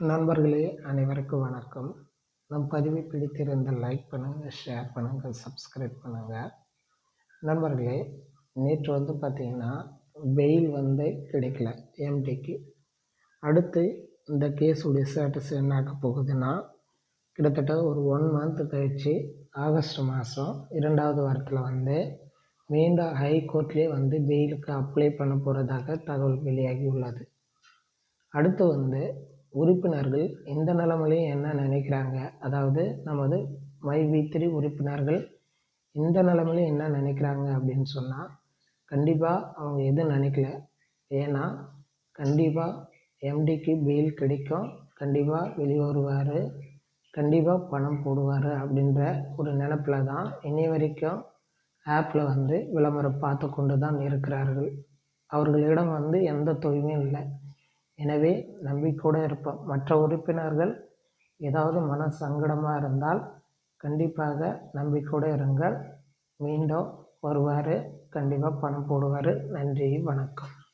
நண்பர்களே அனைவருக்கும் வணக்கம். நம் பதிவை பிடித்திருந்தால் லைக் பண்ணுங்கள் ஷேர் பண்ணுங்கள் சப்ஸ்கிரைப் பண்ணுங்கள் நண்பர்களே நேற்று வந்து பார்த்திங்கன்னா வெயில் வந்து கிடைக்கல எம்டிக்கு அடுத்து இந்த கேஸுடைய ஸ்டேட்டஸ் என்ன ஆக போகுதுன்னா கிட்டத்தட்ட ஒரு ஒன் மந்த் கழித்து ஆகஸ்ட் மாதம் இரண்டாவது வாரத்தில் வந்து மீண்டும் ஹைகோர்ட்லேயே வந்து வெயிலுக்கு அப்ளை பண்ண போகிறதாக தகவல் வெளியாகி உள்ளது. அடுத்து வந்து உறுப்பினர்கள் எந்த நிலமையிலையும் என்ன நினைக்கிறாங்க? அதாவது நமது மை வி த்ரீ உறுப்பினர்கள் எந்த நிலமையிலையும் என்ன நினைக்கிறாங்க அப்படின்னு சொன்னால் கண்டிப்பாக அவங்க எதுவும் நினைக்கல. ஏன்னா கண்டிப்பாக எம்டிக்கு பெயில் கிடைக்கும். கண்டிப்பாக வெளியே வருவார் கண்டிப்பாக பணம் போடுவார் அப்படின்ற ஒரு நினப்பில் தான் இனி வரைக்கும் ஆப்பில் வந்து விளம்பரம் பார்த்து கொண்டு தான் இருக்கிறார்கள். அவர்களிடம் வந்து எந்த தொய்வும் இல்லை. எனவே நம்பிக்கையுடன் இருப்போம். மற்ற உறுப்பினர்கள் ஏதாவது மன சங்கடமாக இருந்தால் கண்டிப்பாக நம்பிக்கையுடன் இருங்கள். மீண்டும் வருவார் கண்டிப்பாக பணம் போடுவார். நன்றி வணக்கம்.